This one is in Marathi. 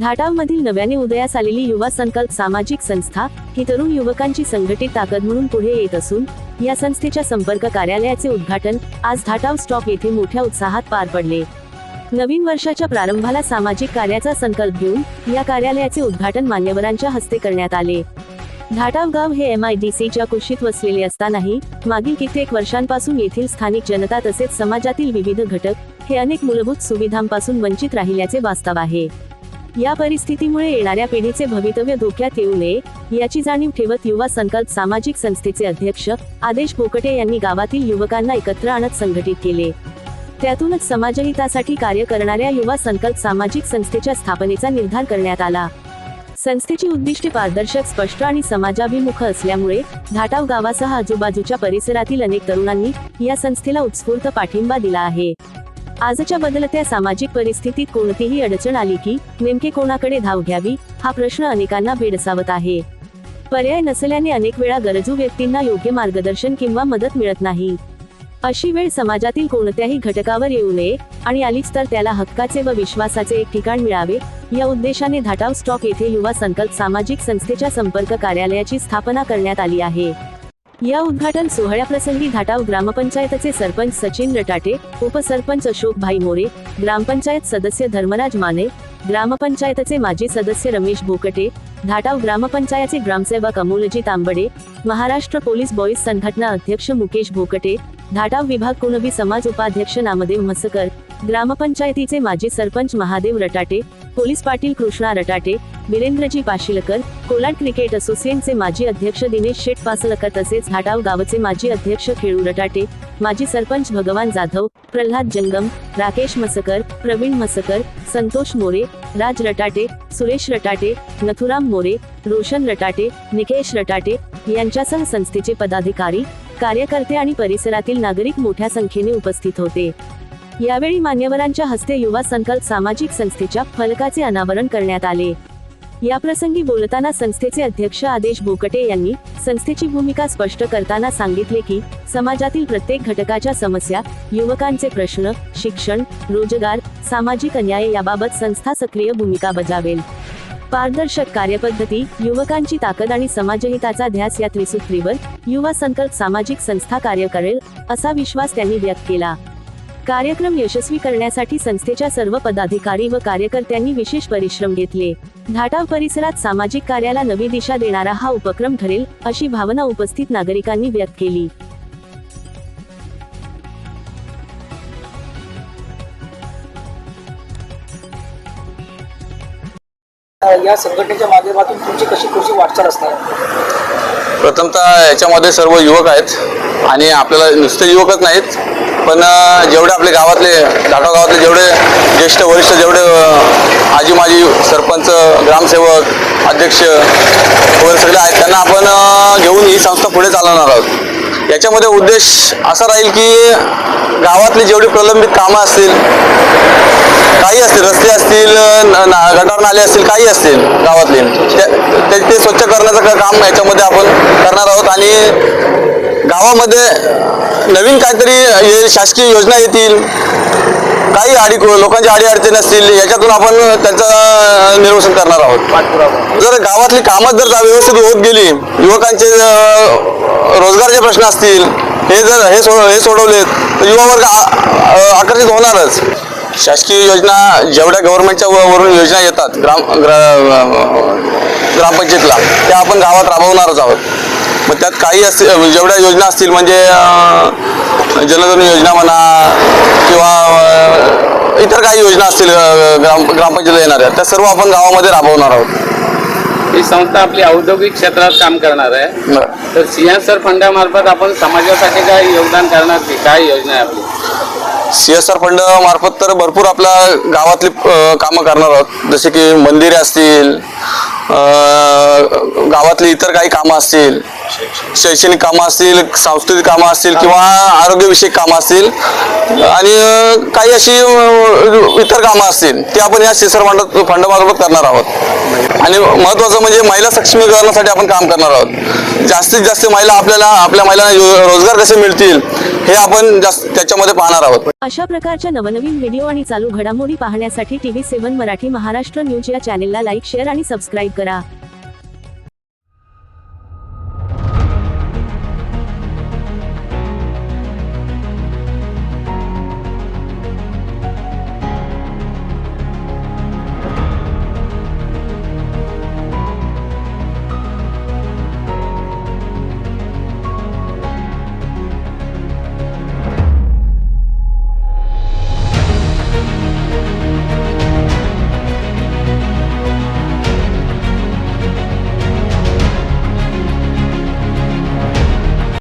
धाटावमधील नव्याने उदयास आलेली युवा संकल्प सामाजिक संस्था ही तरुण युवकांची संघटित ताकद म्हणून पुढे येत असून या संस्थेच्या संपर्क कार्यालयाचे उद्घाटन आज धाटाव स्टॉप येथे मोठ्या उत्साहात पार पडले. नवीन वर्षाच्या प्रारंभाला सामाजिक कार्याचा संकल्प घेऊन या कार्यालयाचे उद्घाटन मान्यवरांच्या हस्ते करण्यात आले. धाटाव गाव हे एम आय डी सीच्या कुशीत वसलेले असतानाही मागील कित्येक वर्षांपासून येथील स्थानिक जनता तसेच समाजातील विविध घटक हे अनेक मूलभूत सुविधांपासून वंचित राहिल्याचे वास्तव आहे. या परिस्थितीमुळे येणाऱ्या पिढीचे भवितव्य धोक्यात येऊ नये याची जाणीव ठेवत युवा संकल्प सामाजिक संस्थेचे अध्यक्ष आदेश बोकटे यांनी गावातील युवकांना एकत्र आणत संघटित केले. त्यातूनच समाजहितासाठी कार्य करणाऱ्या युवा संकल्प सामाजिक संस्थेच्या स्थापनेचा निर्धार करण्यात आला. संस्थेची उद्दिष्टे पारदर्शक स्पष्ट आणि समाजाभिमुख असल्यामुळे धाटाव गावासह आजूबाजूच्या परिसरातील अनेक तरुणांनी या संस्थेला उत्स्फूर्त पाठिंबा दिला आहे. आजच्या बदलत्या सामाजिक परिस्थितीत कोणतीही अडचण आली की नेमके कोणाकडे धाव घ्यावी हा प्रश्न अनेकांना भेडसावत आहे. पर्याय नसल्याने अनेक वेळा गरजू व्यक्तींना योग्य मार्गदर्शन किंवा मदत मिळत नाही. अशी वेळ समाजातील कोणत्याही घटकावर येऊ नये आणि आलीच तर त्याला हक्काचे व विश्वासाचे एक ठिकाण मिळावे या उद्देशाने धाटाव स्टॉक येथे युवा संकल्प सामाजिक संस्थेच्या संपर्क कार्यालयाची स्थापना करण्यात आली आहे. या उद्घाटन सोहळ्याप्रसंगी धाटाव ग्रामपंचायतचे सरपंच सचिन रटाटे उपसरपंच अशोक भाई मोरे ग्रामपंचायत सदस्य धर्मराज माने ग्रामपंचायतचे माजी सदस्य रमेश भोकटे धाटाव ग्रामपंचायतचे ग्रामसेवक अमोलजी तांबडे महाराष्ट्र पोलीस बॉईज संघटना अध्यक्ष मुकेश भोकटे धाटाव विभाग कुणबी समाज उपाध्यक्ष नामदेव म्हसकर ग्रामपंचायतीचे माजी सरपंच महादेव रटाटे पोलीस पाटील कृष्णा रटाटे वीरेंद्रजी पाशिलकर कोलाड क्रिकेट असोसिएशनचे माजी अध्यक्ष दिनेश शेठ पासलकर तसेच हाटाव गावचे माजी अध्यक्ष खेळू रटाटे माजी सरपंच भगवान जाधव प्रल्हाद जंगम राकेश मसकर प्रवीण मसकर संतोष मोरे राज रटाटे सुरेश रटाटे नथुराम मोरे रोशन रटाटे निकेश रटाटे यांच्यासह संस्थेचे पदाधिकारी कार्यकर्ते आणि परिसरातील नागरिक मोठ्या संख्येने उपस्थित होते. यावेळी मान्यवरांच्या हस्ते युवा संकल्प सामाजिक संस्थेच्या फलकाचे अनावरण करण्यात आले. याप्रसंगी बोलताना संस्थेचे अध्यक्ष आदेश बोकटे यांनी संस्थेची भूमिका स्पष्ट करताना सांगितले की समाजातील प्रत्येक घटकाच्या समस्या युवकांचे प्रश्न शिक्षण रोजगार सामाजिक अन्याय याबाबत संस्था सक्रिय भूमिका बजावेल. पारदर्शक कार्यपद्धती युवकांची ताकद आणि समाजहिताचा ध्यास या त्रिसूत्रीवर युवा संकल्प सामाजिक संस्था कार्य करेल असा विश्वास त्यांनी व्यक्त केला. कार्यक्रम यशस्वी करण्यासाठी संस्थेच्या सर्व पदाधिकारी व कार्यकर्त्यांनी विशेष परिश्रम घेतले. धाटाव परिसरात सामाजिक कार्याला नवी दिशा देणारा हा उपक्रम ठरेल अशी भावना उपस्थित नागरिकांनी व्यक्त केली. या संघटनेच्या माध्यमातून तुमची कशी कशी वाटचाल असणार? प्रथमतः याच्यामध्ये सर्व युवक आहेत आणि आपल्याला नुसते युवकच नाहीत पण जेवढे आपले गावातले दाखा गावातले जेवढे ज्येष्ठ वरिष्ठ जेवढे आजी माजी सरपंच ग्रामसेवक अध्यक्ष वगैरे सगळे आहेत त्यांना आपण घेऊन ही संस्था पुढे चालवणार आहोत. याच्यामध्ये उद्देश असा राहील की गावातली जेवढी प्रलंबित कामं असतील काही असतील रस्ते असतील न- ना- गटार नाले असतील काही असतील गावातले ते- ते ते स्वच्छ करण्याचं काम याच्यामध्ये आपण करणार आहोत आणि गावामध्ये नवीन काहीतरी ये- शासकीय योजना येतील. काही अडी लोकांची आडी अडचणी असतील याच्यातून आपण त्यांचं निर्वसन करणार आहोत. जर गावातली कामं जर व्यवस्थित होत गेली युवकांचे रोजगारचे रोजगाराचे प्रश्न असतील हे जर हे सो हे सोडवलेत तर युवा वर्ग आ- आकर्षित होणारच. शासकीय योजना जेवढ्या गव्हर्नमेंटच्या व- वरून योजना येतात ग्राम ग्रा ग्रामपंचायतीला त्या आपण गावात राबवणारच आहोत. मग त्यात काही असतील जेवढ्या योजना असतील म्हणजे अं, जनधन योजना म्हणा किंवा इतर काही योजना असतील ग्राम ग्रामपंचायतीला येणाऱ्या त्या सर्व आपण गावामध्ये राबवणार आहोत. ही संस्था आपली औद्योगिक क्षेत्रात काम करणार आहे. तर सीएसआर फंडामार्फत आपण समाजासाठी काय योगदान करणार की काय योजना आहे आपली? सी एस आर फंड मार्फत तर भरपूर आपल्या गावातली कामं करणार आहोत. जसे की मंदिरे असतील गावातली इतर काही कामं असतील शैक्षणिक कामं असतील सांस्कृतिक कामं असतील किंवा आरोग्यविषयक कामं असतील आणि काही अशी इतर कामं असतील ती आपण या शिसर फंड फंडमार्फत करणार आहोत. आणि महत्त्वाचं म्हणजे महिला सक्षमीकरणासाठी आपण काम करणार आहोत. जास्तीत जास्त महिला आपल्याला आपल्या महिलांना रोजगार कसे मिळतील हे आपण जास्त त्याच्यामध्ये पाहणार आहोत. अशा प्रकारच्या नवनवीन व्हिडिओ आणि चालू घडामोडी पाहण्यासाठी TV seven Marathi Maharashtra news या चॅनेलला लाईक शेअर आणि सबस्क्राईब करा.